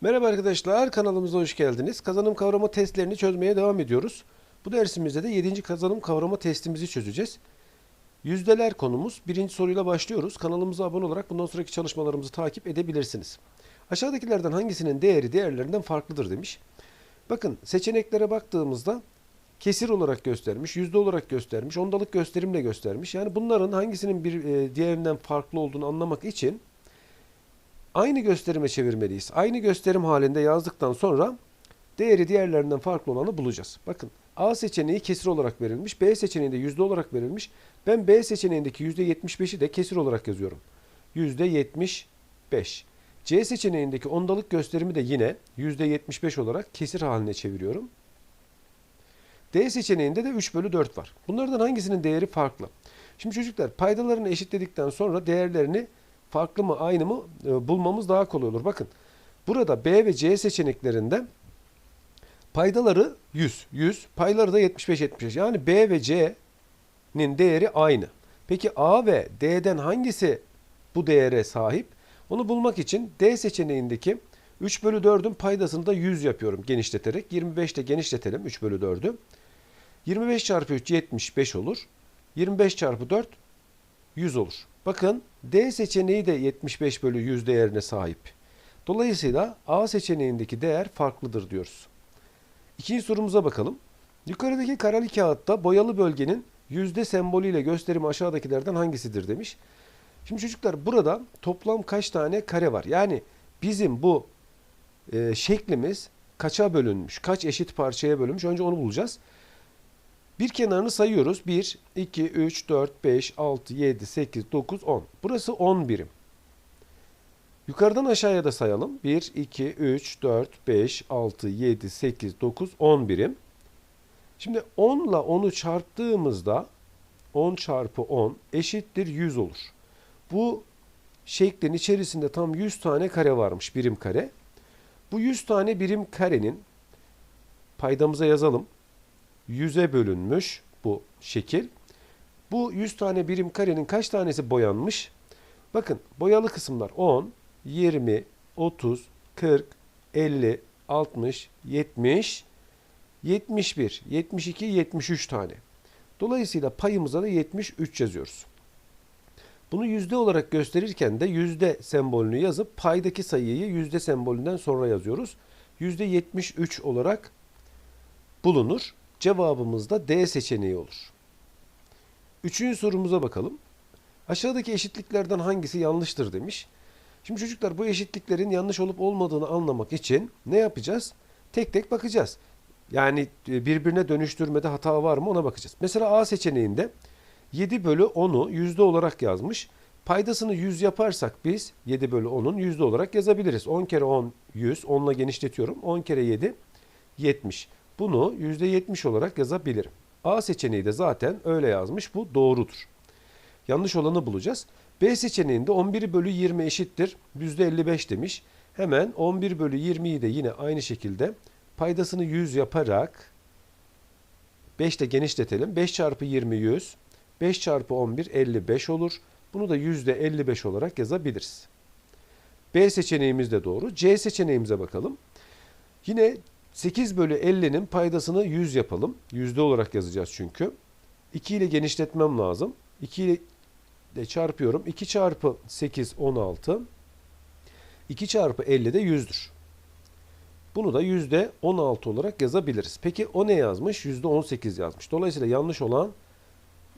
Merhaba arkadaşlar, kanalımıza hoş geldiniz. Kazanım kavrama testlerini çözmeye devam ediyoruz. Bu dersimizde de 7. kazanım kavrama testimizi çözeceğiz. Yüzdeler konumuz. Birinci soruyla başlıyoruz. Kanalımıza abone olarak bundan sonraki çalışmalarımızı takip edebilirsiniz. Aşağıdakilerden hangisinin değeri diğerlerinden farklıdır demiş. Bakın seçeneklere baktığımızda kesir olarak göstermiş, yüzde olarak göstermiş, ondalık gösterimle göstermiş. Yani bunların hangisinin bir e, diğerinden farklı olduğunu anlamak için aynı gösterime çevirmeliyiz. Aynı gösterim halinde yazdıktan sonra değeri diğerlerinden farklı olanı bulacağız. Bakın A seçeneği kesir olarak verilmiş, B seçeneği de yüzde olarak verilmiş. Ben B seçeneğindeki yüzde 75'i de kesir olarak yazıyorum. Yüzde 75. C seçeneğindeki ondalık gösterimi de yine yüzde 75 olarak kesir haline çeviriyorum. D seçeneğinde de 3 bölü 4 var. Bunlardan hangisinin değeri farklı? Şimdi çocuklar paydalarını eşitledikten sonra değerlerini farklı mı aynı mı e, bulmamız daha kolay olur. Bakın burada B ve C seçeneklerinde paydaları 100, 100, payları da 75, 75. Yani B ve C'nin değeri aynı. Peki A ve D'den hangisi bu değere sahip? Onu bulmak için D seçeneğindeki 3 bölü 4'ün paydasını da 100 yapıyorum genişleterek. 25 de genişletelim 3 bölü 4'ü. 25 çarpı 3 75 olur. 25 çarpı 4 100 olur. Bakın D seçeneği de 75 bölü 100 değerine sahip. Dolayısıyla A seçeneğindeki değer farklıdır diyoruz. İkinci sorumuza bakalım. Yukarıdaki kareli kağıtta boyalı bölgenin yüzde sembolüyle gösterimi aşağıdakilerden hangisidir demiş. Şimdi çocuklar burada toplam kaç tane kare var? Yani bizim bu e, şeklimiz kaça bölünmüş? Kaç eşit parçaya bölünmüş? Önce onu bulacağız. Bir kenarını sayıyoruz. 1, 2, 3, 4, 5, 6, 7, 8, 9, 10. Burası 10 birim. Yukarıdan aşağıya da sayalım. 1, 2, 3, 4, 5, 6, 7, 8, 9, 10 birim. Şimdi 10 ile 10'u çarptığımızda 10 çarpı 10 eşittir 100 olur. Bu şeklin içerisinde tam 100 tane kare varmış birim kare. Bu 100 tane birim karenin paydamıza yazalım. 100'e bölünmüş bu şekil. Bu 100 tane birim karenin kaç tanesi boyanmış? Bakın boyalı kısımlar 10, 20, 30, 40, 50, 60, 70, 71, 72, 73 tane. Dolayısıyla payımıza da 73 yazıyoruz. Bunu yüzde olarak gösterirken de yüzde sembolünü yazıp paydaki sayıyı yüzde sembolünden sonra yazıyoruz. Yüzde 73 olarak bulunur. Cevabımız da D seçeneği olur. Üçüncü sorumuza bakalım. Aşağıdaki eşitliklerden hangisi yanlıştır demiş. Şimdi çocuklar bu eşitliklerin yanlış olup olmadığını anlamak için ne yapacağız? Tek tek bakacağız. Yani e, birbirine dönüştürmede hata var mı ona bakacağız. Mesela A seçeneğinde 7 bölü 10'u yüzde olarak yazmış. Paydasını 100 yaparsak biz 7 bölü 10'un yüzde olarak yazabiliriz. 10 kere 10 100. 10 ile genişletiyorum. 10 kere 7 70. Bunu %70 olarak yazabilirim. A seçeneği de zaten öyle yazmış. Bu doğrudur. Yanlış olanı bulacağız. B seçeneğinde 11 bölü 20 eşittir. %55 demiş. Hemen 11 bölü 20'yi de yine aynı şekilde paydasını 100 yaparak 5 de genişletelim. 5 çarpı 20 100. 5 çarpı 11 55 olur. Bunu da %55 olarak yazabiliriz. B seçeneğimiz de doğru. C seçeneğimize bakalım. Yine 8 bölü 50'nin paydasını 100 yapalım. Yüzde olarak yazacağız çünkü. 2 ile genişletmem lazım. 2 ile çarpıyorum. 2 çarpı 8 16. 2 çarpı 50 de 100'dür. Bunu da yüzde 16 olarak yazabiliriz. Peki o ne yazmış? Yüzde 18 yazmış. Dolayısıyla yanlış olan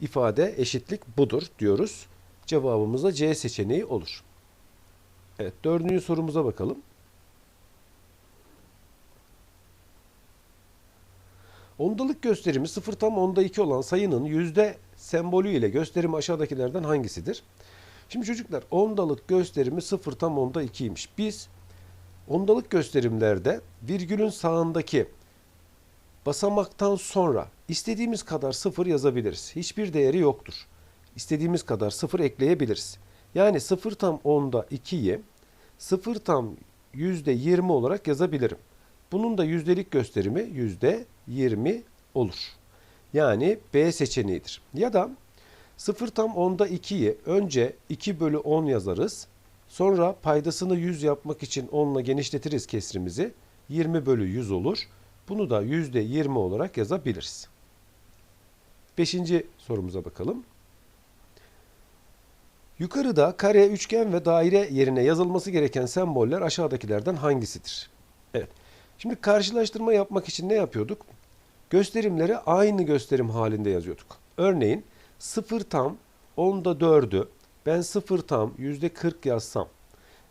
ifade eşitlik budur diyoruz. Cevabımız da C seçeneği olur. Evet dördüncü sorumuza bakalım. Ondalık gösterimi 0 tam onda 2 olan sayının yüzde sembolü ile gösterimi aşağıdakilerden hangisidir? Şimdi çocuklar ondalık gösterimi 0 tam onda 2'ymiş. Biz ondalık gösterimlerde virgülün sağındaki basamaktan sonra istediğimiz kadar 0 yazabiliriz. Hiçbir değeri yoktur. İstediğimiz kadar 0 ekleyebiliriz. Yani 0 tam onda 2'yi 0 tam yüzde 20 olarak yazabilirim. Bunun da yüzdelik gösterimi yüzde 20 olur. Yani B seçeneğidir. Ya da 0 tam onda 2'yi önce 2 bölü 10 yazarız. Sonra paydasını 100 yapmak için 10 ile genişletiriz kesrimizi. 20 bölü 100 olur. Bunu da %20 olarak yazabiliriz. Beşinci sorumuza bakalım. Yukarıda kare, üçgen ve daire yerine yazılması gereken semboller aşağıdakilerden hangisidir? Evet. Şimdi karşılaştırma yapmak için ne yapıyorduk? Gösterimleri aynı gösterim halinde yazıyorduk. Örneğin 0 tam 10'da 4'ü ben 0 tam %40 yazsam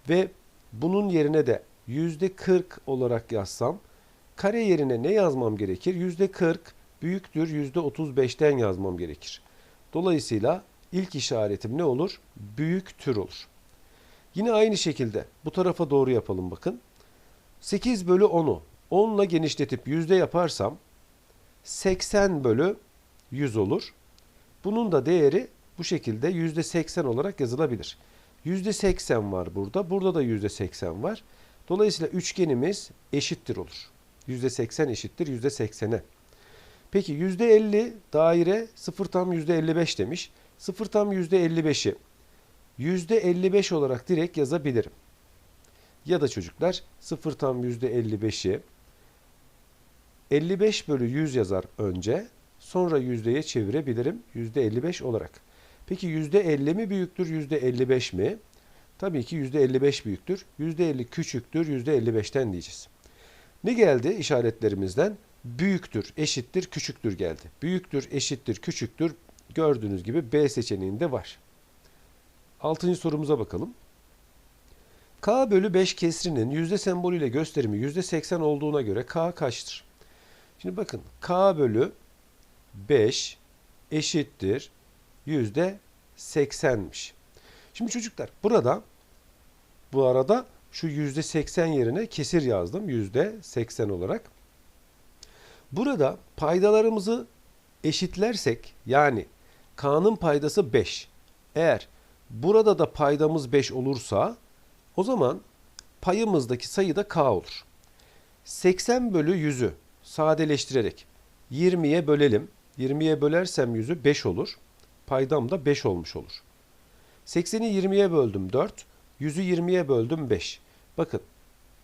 ve bunun yerine de %40 olarak yazsam kare yerine ne yazmam gerekir? %40 büyüktür %35'ten yazmam gerekir. Dolayısıyla ilk işaretim ne olur? Büyüktür olur. Yine aynı şekilde bu tarafa doğru yapalım bakın. 8 bölü 10'u 10 ile genişletip yüzde yaparsam 80 bölü 100 olur. Bunun da değeri bu şekilde yüzde 80 olarak yazılabilir. Yüzde 80 var burada. Burada da yüzde 80 var. Dolayısıyla üçgenimiz eşittir olur. Yüzde 80 eşittir yüzde 80'e. Peki yüzde 50 daire 0 tam yüzde 55 demiş. 0 tam yüzde 55'i yüzde 55 olarak direkt yazabilirim. Ya da çocuklar 0 tam yüzde 55'i 55 bölü 100 yazar önce. Sonra yüzdeye çevirebilirim. Yüzde 55 olarak. Peki yüzde 50 mi büyüktür? Yüzde 55 mi? Tabii ki yüzde 55 büyüktür. Yüzde 50 küçüktür. Yüzde 55'ten diyeceğiz. Ne geldi işaretlerimizden? Büyüktür, eşittir, küçüktür geldi. Büyüktür, eşittir, küçüktür. Gördüğünüz gibi B seçeneğinde var. Altıncı sorumuza bakalım. K bölü 5 kesrinin yüzde sembolüyle gösterimi yüzde 80 olduğuna göre K kaçtır? Şimdi bakın K bölü 5 eşittir yüzde 80'miş. Şimdi çocuklar burada bu arada şu yüzde 80 yerine kesir yazdım yüzde 80 olarak. Burada paydalarımızı eşitlersek yani K'nın paydası 5. Eğer burada da paydamız 5 olursa o zaman payımızdaki sayı da K olur. 80 bölü 100'ü sadeleştirerek 20'ye bölelim. 20'ye bölersem 100'ü 5 olur. Paydam da 5 olmuş olur. 80'i 20'ye böldüm 4. 100'ü 20'ye böldüm 5. Bakın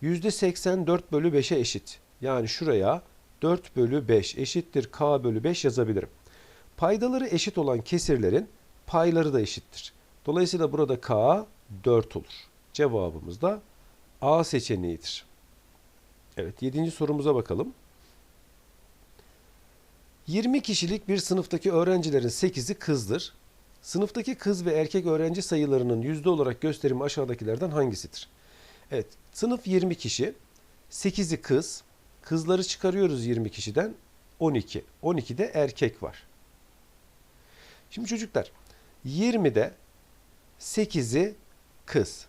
%80 4 bölü 5'e eşit. Yani şuraya 4 bölü 5 eşittir K bölü 5 yazabilirim. Paydaları eşit olan kesirlerin payları da eşittir. Dolayısıyla burada K 4 olur. Cevabımız da A seçeneğidir. Evet 7. sorumuza bakalım. 20 kişilik bir sınıftaki öğrencilerin 8'i kızdır. Sınıftaki kız ve erkek öğrenci sayılarının yüzde olarak gösterimi aşağıdakilerden hangisidir? Evet, sınıf 20 kişi, 8'i kız, kızları çıkarıyoruz 20 kişiden 12. 12'de erkek var. Şimdi çocuklar, 20'de 8'i kız,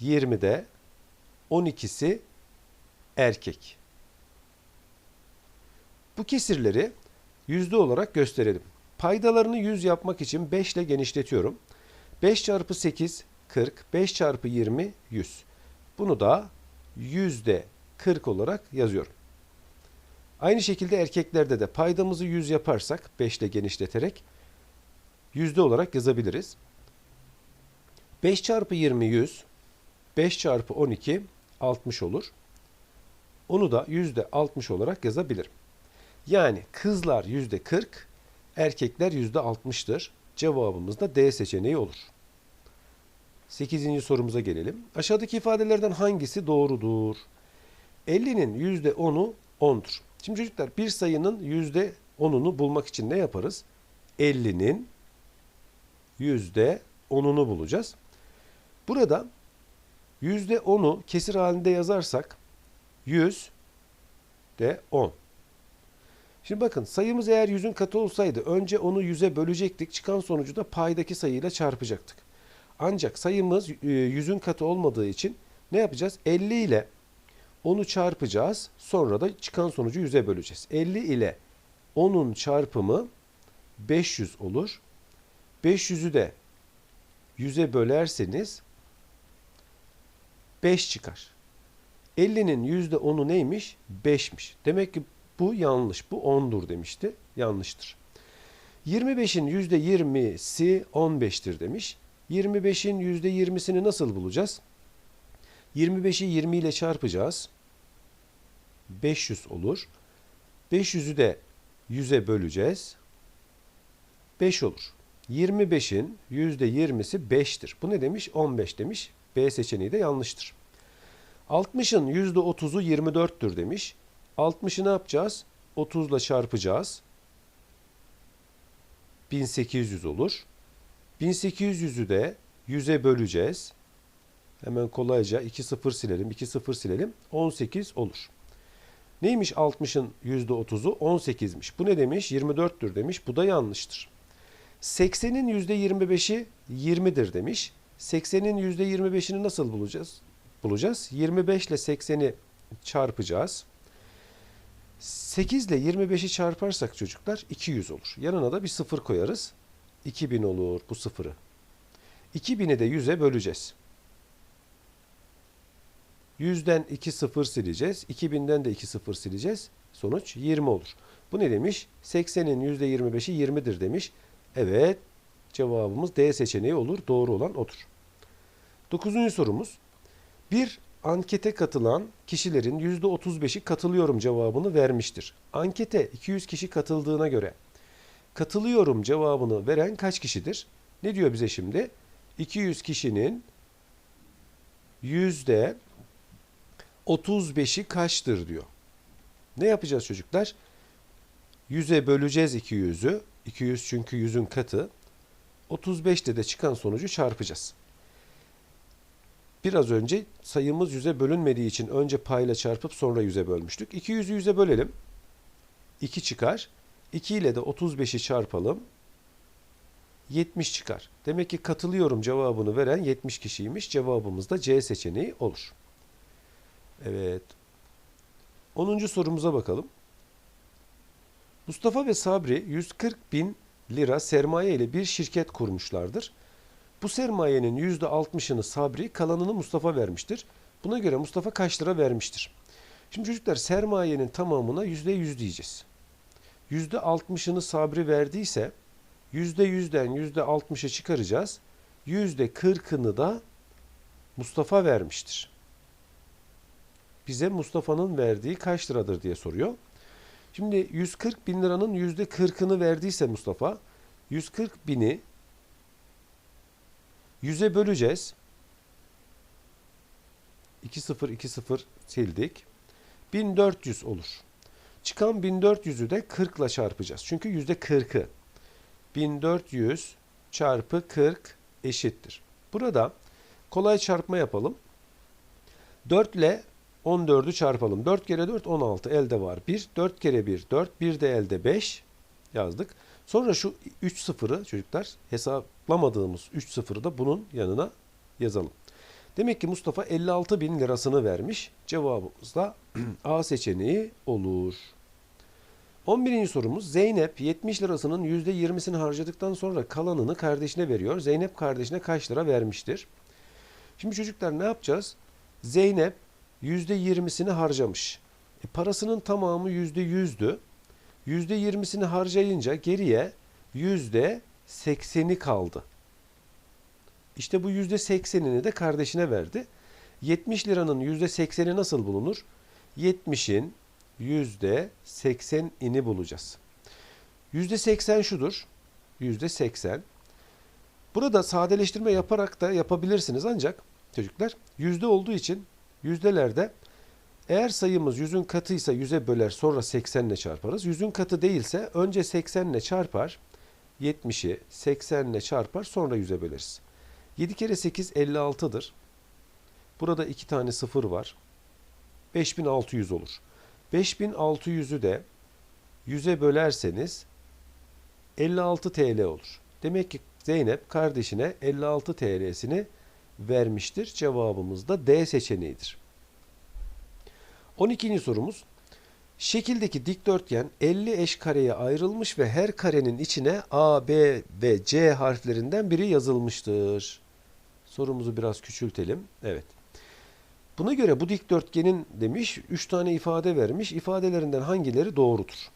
20'de 12'si erkek. Bu kesirleri yüzde olarak gösterelim. Paydalarını 100 yapmak için 5 ile genişletiyorum. 5 çarpı 8 40, 5 çarpı 20 100. Bunu da yüzde 40 olarak yazıyorum. Aynı şekilde erkeklerde de paydamızı 100 yaparsak 5 ile genişleterek yüzde olarak yazabiliriz. 5 çarpı 20 100, 5 çarpı 12 60 olur. Onu da yüzde 60 olarak yazabilirim. Yani kızlar yüzde 40, erkekler yüzde 60'tır. Cevabımız da D seçeneği olur. 8. sorumuza gelelim. Aşağıdaki ifadelerden hangisi doğrudur? 50'nin yüzde 10'u 10'dur. Şimdi çocuklar bir sayının yüzde 10'unu bulmak için ne yaparız? 50'nin yüzde 10'unu bulacağız. Burada yüzde 10'u kesir halinde yazarsak 100 de 10. Şimdi bakın sayımız eğer yüzün katı olsaydı önce onu yüze bölecektik. Çıkan sonucu da paydaki sayıyla çarpacaktık. Ancak sayımız e, yüzün katı olmadığı için ne yapacağız? 50 ile onu çarpacağız. Sonra da çıkan sonucu yüze böleceğiz. 50 ile 10'un çarpımı 500 olur. 500'ü de yüze bölerseniz 5 çıkar. 50'nin %10'u neymiş? 5'miş. Demek ki bu yanlış. Bu 10'dur demişti. Yanlıştır. 25'in %20'si 15'tir demiş. 25'in %20'sini nasıl bulacağız? 25'i 20 ile çarpacağız. 500 olur. 500'ü de 100'e böleceğiz. 5 olur. 25'in %20'si 5'tir. Bu ne demiş? 15 demiş. B seçeneği de yanlıştır. 60'ın %30'u 24'tür demiş. 60'ı ne yapacağız? 30 ile çarpacağız. 1800 olur. 1800'ü de 100'e böleceğiz. Hemen kolayca 2 sıfır silelim, 2 sıfır silelim. 18 olur. Neymiş 60'ın %30'u? 18'miş. Bu ne demiş? 24'tür demiş. Bu da yanlıştır. 80'in %25'i 20'dir demiş. 80'in %25'ini nasıl bulacağız? Bulacağız. 25 ile 80'i çarpacağız. 8 ile 25'i çarparsak çocuklar 200 olur. Yanına da bir sıfır koyarız. 2000 olur bu sıfırı. 2000'i de 100'e böleceğiz. 100'den 2 sıfır sileceğiz. 2000'den de 2 sıfır sileceğiz. Sonuç 20 olur. Bu ne demiş? 80'in %25'i 20'dir demiş. Evet. Cevabımız D seçeneği olur. Doğru olan odur. Dokuzuncu sorumuz. Bir ankete katılan kişilerin %35'i katılıyorum cevabını vermiştir. Ankete 200 kişi katıldığına göre katılıyorum cevabını veren kaç kişidir? Ne diyor bize şimdi? 200 kişinin yüzde 35'i kaçtır diyor. Ne yapacağız çocuklar? 100'e böleceğiz 200'ü. 200 çünkü 100'ün katı. 35'te de çıkan sonucu çarpacağız. Biraz önce sayımız 100'e bölünmediği için önce payla çarpıp sonra 100'e bölmüştük. 200'ü 100'e bölelim. 2 çıkar. 2 ile de 35'i çarpalım. 70 çıkar. Demek ki katılıyorum cevabını veren 70 kişiymiş. Cevabımız da C seçeneği olur. Evet. 10. sorumuza bakalım. Mustafa ve Sabri 140 bin lira sermaye ile bir şirket kurmuşlardır. Bu sermayenin %60'ını Sabri, kalanını Mustafa vermiştir. Buna göre Mustafa kaç lira vermiştir? Şimdi çocuklar sermayenin tamamına %100 diyeceğiz. %60'ını Sabri verdiyse %100'den %60'ı çıkaracağız. %40'ını da Mustafa vermiştir. Bize Mustafa'nın verdiği kaç liradır diye soruyor. Şimdi 140 bin liranın %40'ını verdiyse Mustafa 140 bini 100'e böleceğiz. 2 0 2 0 sildik. 1400 olur. Çıkan 1400'ü de 40 ile çarpacağız. Çünkü %40'ı. 1400 çarpı 40 eşittir. Burada kolay çarpma yapalım. 4 ile 14'ü çarpalım. 4 kere 4 16 elde var 1. 4 kere 1 4. 1 de elde 5 yazdık. Sonra şu 3 sıfırı çocuklar hesaplamadığımız 3 sıfırı da bunun yanına yazalım. Demek ki Mustafa 56 bin lirasını vermiş. Cevabımız da A seçeneği olur. 11. sorumuz Zeynep 70 lirasının %20'sini harcadıktan sonra kalanını kardeşine veriyor. Zeynep kardeşine kaç lira vermiştir? Şimdi çocuklar ne yapacağız? Zeynep %20'sini harcamış. E, parasının tamamı %100'dü. %20'sini harcayınca geriye %80'i kaldı. İşte bu %80'ini de kardeşine verdi. 70 liranın %80'i nasıl bulunur? 70'in %80'ini bulacağız. %80 şudur. %80. Burada sadeleştirme yaparak da yapabilirsiniz ancak çocuklar yüzde olduğu için yüzdelerde eğer sayımız yüzün katıysa yüze böler sonra 80 ile çarparız. Yüzün katı değilse önce 80 ile çarpar. 70'i 80 ile çarpar sonra yüze böleriz. 7 kere 8 56'dır. Burada 2 tane sıfır var. 5600 olur. 5600'ü de 100'e bölerseniz 56 TL olur. Demek ki Zeynep kardeşine 56 TL'sini vermiştir. Cevabımız da D seçeneğidir. 12. sorumuz. Şekildeki dikdörtgen 50 eş kareye ayrılmış ve her karenin içine A, B ve C harflerinden biri yazılmıştır. Sorumuzu biraz küçültelim. Evet. Buna göre bu dikdörtgenin demiş 3 tane ifade vermiş. İfadelerinden hangileri doğrudur?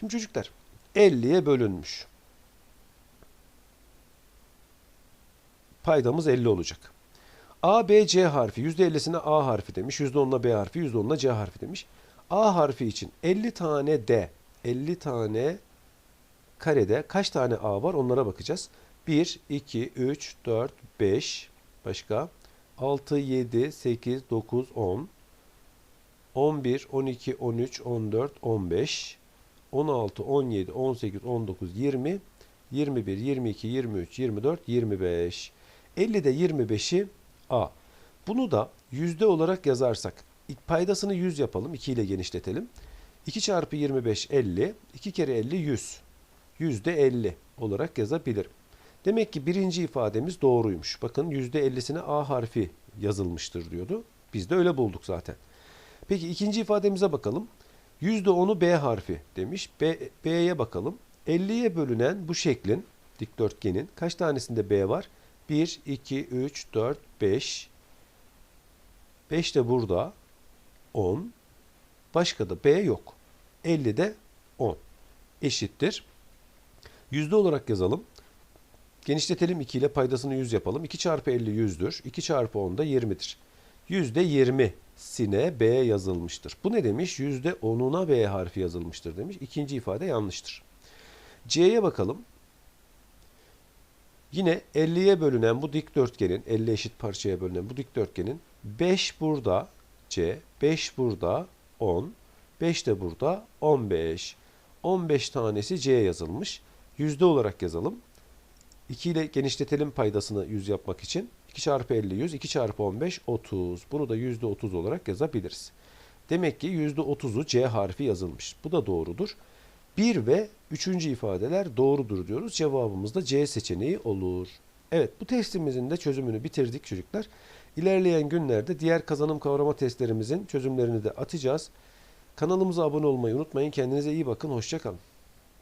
Şimdi çocuklar 50'ye bölünmüş. paydamız 50 olacak. A, B, C harfi %50'sine A harfi demiş. %10'una B harfi, %10'una C harfi demiş. A harfi için 50 tane D, 50 tane karede kaç tane A var onlara bakacağız. 1, 2, 3, 4, 5, başka 6, 7, 8, 9, 10, 11, 12, 13, 14, 15, 16, 17, 18, 19, 20, 21, 22, 23, 24, 25. 50'de 25'i A. Bunu da yüzde olarak yazarsak paydasını 100 yapalım. 2 ile genişletelim. 2 çarpı 25 50. 2 kere 50 100. Yüzde 50 olarak yazabilirim. Demek ki birinci ifademiz doğruymuş. Bakın yüzde 50'sine A harfi yazılmıştır diyordu. Biz de öyle bulduk zaten. Peki ikinci ifademize bakalım. %10'u B harfi demiş. B'ye bakalım. 50'ye bölünen bu şeklin, dikdörtgenin kaç tanesinde B var? 1, 2, 3, 4, 5. 5 de burada. 10. Başka da B yok. 50 de 10. Eşittir. Yüzde olarak yazalım. Genişletelim 2 ile paydasını 100 yapalım. 2 çarpı 50 100'dür. 2 çarpı 10 da 20'dir. Yüzde 20'sine B yazılmıştır. Bu ne demiş? Yüzde 10'una B harfi yazılmıştır demiş. İkinci ifade yanlıştır. C'ye bakalım. Yine 50'ye bölünen bu dikdörtgenin, 50 eşit parçaya bölünen bu dikdörtgenin 5 burada C, 5 burada 10, 5 de burada 15. 15 tanesi C yazılmış. Yüzde olarak yazalım. 2 ile genişletelim paydasını 100 yapmak için. 2 çarpı 50 100, 2 çarpı 15 30. Bunu da yüzde 30 olarak yazabiliriz. Demek ki yüzde 30'u C harfi yazılmış. Bu da doğrudur. 1 ve 3. ifadeler doğrudur diyoruz. Cevabımız da C seçeneği olur. Evet bu testimizin de çözümünü bitirdik çocuklar. İlerleyen günlerde diğer kazanım kavrama testlerimizin çözümlerini de atacağız. Kanalımıza abone olmayı unutmayın. Kendinize iyi bakın. Hoşçakalın.